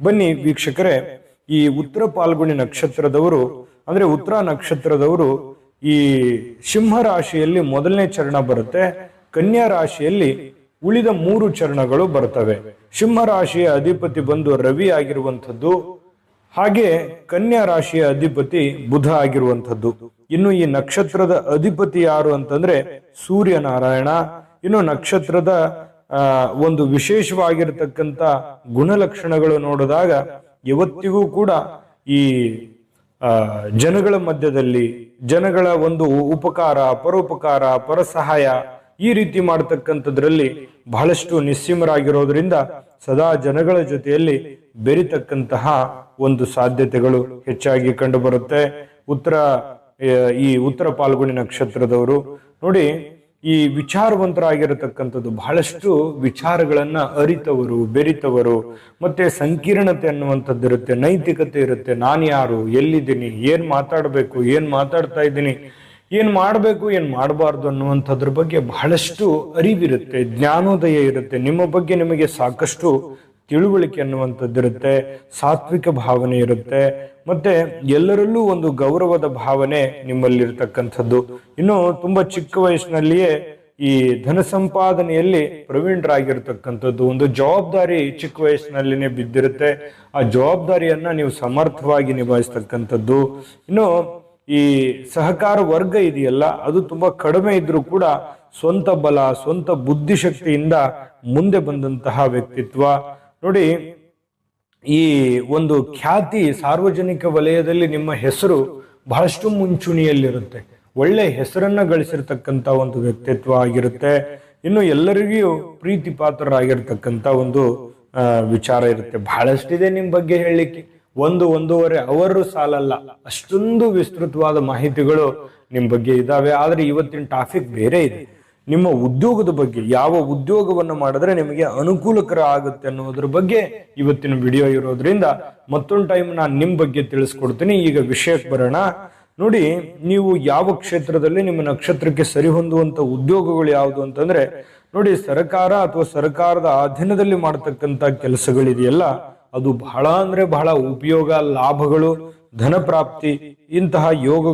ಬನ್ನಿ ವೀಕ್ಷಕರೇ, ಈ ಉತ್ತರ ಪಾಲ್ಗುಣಿ ನಕ್ಷತ್ರದವರು, ಅಂದ್ರೆ ಉತ್ತರ ನಕ್ಷತ್ರದವರು ಈ ಸಿಂಹ ರಾಶಿಯಲ್ಲಿ ಮೊದಲನೇ ಚರಣ ಬರುತ್ತೆ, ಕನ್ಯಾ ರಾಶಿಯಲ್ಲಿ ಉಳಿದ ಮೂರು ಚರಣಗಳು ಬರ್ತವೆ. ಸಿಂಹ ರಾಶಿಯ ಅಧಿಪತಿ ಬಂದು ರವಿ ಆಗಿರುವಂಥದ್ದು, ಹಾಗೆ ಕನ್ಯಾ ರಾಶಿಯ ಅಧಿಪತಿ ಬುಧ ಆಗಿರುವಂಥದ್ದು. ಇನ್ನು ಈ ನಕ್ಷತ್ರದ ಅಧಿಪತಿ ಯಾರು ಅಂತಂದ್ರೆ ಸೂರ್ಯನಾರಾಯಣ, ಇನ್ನು ನಕ್ಷತ್ರದ ಒಂದು ವಿಶೇಷವಾಗಿರತಕ್ಕಂಥ ಗುಣಲಕ್ಷಣಗಳು ನೋಡಿದಾಗ ಇವತ್ತಿಗೂ ಕೂಡ ಈ ಜನಗಳ ಮಧ್ಯದಲ್ಲಿ ಜನಗಳ ಒಂದು ಉಪಕಾರ, ಪರೋಪಕಾರ, ಪರಸಹಾಯ ಈ ರೀತಿ ಮಾಡತಕ್ಕಂಥದ್ರಲ್ಲಿ ಬಹಳಷ್ಟು ನಿಸ್ಸೀಮರಾಗಿರೋದ್ರಿಂದ ಸದಾ ಜನಗಳ ಜೊತೆಯಲ್ಲಿ ಬೆರಿತಕ್ಕಂತಹ ಒಂದು ಸಾಧ್ಯತೆಗಳು ಹೆಚ್ಚಾಗಿ ಕಂಡುಬರುತ್ತೆ. ಉತ್ತರ, ಈ ಉತ್ತರ ಪಾಲ್ಗುಣಿ ನಕ್ಷತ್ರದವರು ನೋಡಿ ಈ ವಿಚಾರವಂತರಾಗಿರತಕ್ಕಂಥದ್ದು ಬಹಳಷ್ಟು ವಿಚಾರಗಳನ್ನ ಅರಿತವರು, ಬೆರಿತವರು, ಮತ್ತೆ ಸಂಕೀರ್ಣತೆ ಅನ್ನುವಂಥದ್ದು ಇರುತ್ತೆ, ನೈತಿಕತೆ ಇರುತ್ತೆ. ನಾನು ಯಾರು, ಎಲ್ಲಿದ್ದೀನಿ, ಏನ್ ಮಾತಾಡಬೇಕು, ಏನ್ ಮಾತಾಡ್ತಾ ಇದ್ದೀನಿ, ಏನ್ ಮಾಡಬೇಕು, ಏನ್ ಮಾಡಬಾರ್ದು ಅನ್ನುವಂಥದ್ರ ಬಗ್ಗೆ ಬಹಳಷ್ಟು ಅರಿವಿರುತ್ತೆ, ಜ್ಞಾನೋದಯ ಇರುತ್ತೆ. ನಿಮ್ಮ ಬಗ್ಗೆ ನಿಮಗೆ ಸಾಕಷ್ಟು ತಿಳುವಳಿಕೆ ಅನ್ನುವಂಥದ್ದಿರುತ್ತೆ, ಸಾತ್ವಿಕ ಭಾವನೆ ಇರುತ್ತೆ. ಮತ್ತೆ ಎಲ್ಲರಲ್ಲೂ ಒಂದು ಗೌರವದ ಭಾವನೆ ನಿಮ್ಮಲ್ಲಿರ್ತಕ್ಕಂಥದ್ದು. ಇನ್ನು ತುಂಬಾ ಚಿಕ್ಕ ವಯಸ್ಸಿನಲ್ಲಿಯೇ ಈ ಧನ ಸಂಪಾದನೆಯಲ್ಲಿ ಪ್ರವೀಣರಾಗಿರ್ತಕ್ಕಂಥದ್ದು. ಒಂದು ಜವಾಬ್ದಾರಿ ಚಿಕ್ಕ ವಯಸ್ಸಿನಲ್ಲಿನೇ ಬಿದ್ದಿರುತ್ತೆ. ಆ ಜವಾಬ್ದಾರಿಯನ್ನ ನೀವು ಸಮರ್ಥವಾಗಿ ನಿಭಾಯಿಸ್ತಕ್ಕಂಥದ್ದು. ಇನ್ನು ಈ ಸಹಕಾರ ವರ್ಗ ಇದೆಯಲ್ಲ, ಅದು ತುಂಬಾ ಕಡಿಮೆ ಇದ್ರೂ ಕೂಡ ಸ್ವಂತ ಬಲ, ಸ್ವಂತ ಬುದ್ಧಿಶಕ್ತಿಯಿಂದ ಮುಂದೆ ಬಂದಂತಹ ವ್ಯಕ್ತಿತ್ವ. ನೋಡಿ, ಈ ಒಂದು ಖ್ಯಾತಿ ಸಾರ್ವಜನಿಕ ವಲಯದಲ್ಲಿ ನಿಮ್ಮ ಹೆಸರು ಬಹಳಷ್ಟು ಮುಂಚೂಣಿಯಲ್ಲಿರುತ್ತೆ. ಒಳ್ಳೆ ಹೆಸರನ್ನ ಗಳಿಸಿರ್ತಕ್ಕಂತ ಒಂದು ವ್ಯಕ್ತಿತ್ವ ಆಗಿರುತ್ತೆ. ಇನ್ನು ಎಲ್ಲರಿಗೂ ಪ್ರೀತಿ ಪಾತ್ರರಾಗಿರ್ತಕ್ಕಂತ ಒಂದು ವಿಚಾರ ಇರುತ್ತೆ. ಬಹಳಷ್ಟಿದೆ ನಿಮ್ಮ ಬಗ್ಗೆ ಹೇಳಲಿಕ್ಕೆ. ಒಂದು ಒಂದೂವರೆ ಅವರು ಸಾಲಲ್ಲ. ಅಷ್ಟೊಂದು ವಿಸ್ತೃತವಾದ ಮಾಹಿತಿಗಳು ನಿಮ್ಮ ಬಗ್ಗೆ ಇದ್ದಾವೆ ಆದರೆ ಇವತ್ತಿನ ಟಾಪಿಕ್ ಬೇರೆ ಇದೆ. ನಿಮ್ಮ ಉದ್ಯೋಗದ ಬಗ್ಗೆ, ಯಾವ ಉದ್ಯೋಗವನ್ನು ಮಾಡಿದ್ರೆ ನಿಮಗೆ ಅನುಕೂಲಕರ ಆಗುತ್ತೆ ಅನ್ನೋದ್ರ ಬಗ್ಗೆ ಇವತ್ತಿನ ವಿಡಿಯೋ ಇರೋದ್ರಿಂದ ಮತ್ತೊಂದು ಟೈಮ್ ನಾನು ನಿಮ್ ಬಗ್ಗೆ ತಿಳಿಸ್ಕೊಡ್ತೀನಿ. ಈಗ ವಿಷಯಕ್ಕೆ ಬರೋಣ. ನೋಡಿ, ನೀವು ಯಾವ ಕ್ಷೇತ್ರದಲ್ಲಿ ನಿಮ್ಮ ನಕ್ಷತ್ರಕ್ಕೆ ಸರಿ ಹೊಂದುವಂತ ಉದ್ಯೋಗಗಳು ಯಾವುದು ಅಂತಂದ್ರೆ, ನೋಡಿ, ಸರ್ಕಾರ ಅಥವಾ ಸರ್ಕಾರದ ಅಧೀನದಲ್ಲಿ ಮಾಡತಕ್ಕಂತ ಕೆಲಸಗಳಿದೆಯಲ್ಲ, ಅದು ಬಹಳ ಅಂದ್ರೆ ಬಹಳ ಉಪಯೋಗ, ಲಾಭಗಳು, ಧನ ಪ್ರಾಪ್ತಿ, ಇಂತಹ ಯೋಗ